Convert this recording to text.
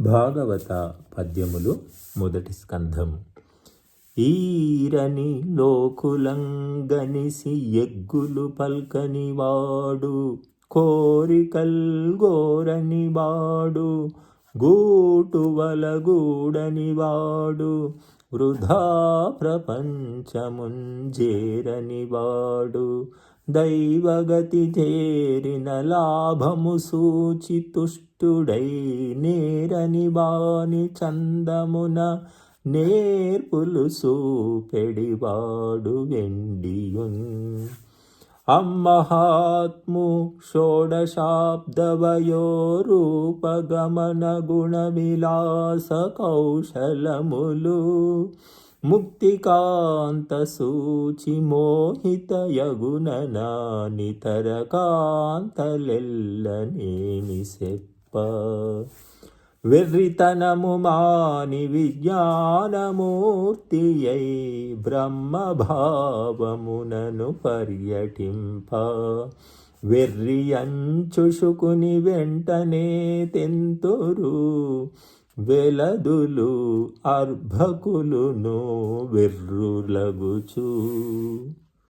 భాగవత పద్యములు మొదటి స్కంధం. ఈరని లోకులంగనిసి ఎగ్గులు పల్కని వాడు కోరికల్గోరని వాడు గూటు వలగూడని వాడు వృధా ప్రపంచముంజేరని వాడు దైవగతి చేరిన లాభము సూచి తుష్టుడై నేరని వాని చందమున నేర్పులు సూపెడివాడు వెండియున్. అమ్మహాత్ము షోడశాబ్దవయోరూపగమన గుణ విలాస కౌశలములు ముక్తికాంత సూచి మోహిత యగుననా నితర కాంతలెల్లనేమి సెప్ప వెర్రితనము మాని విజ్ఞానమూర్తి అయి బ్రహ్మభావమునను పర్యటింప. వెర్రి అంచుషుకుని వెంటనే తెంతురు వెలదులు అర్భకులును వెర్రులగుచు.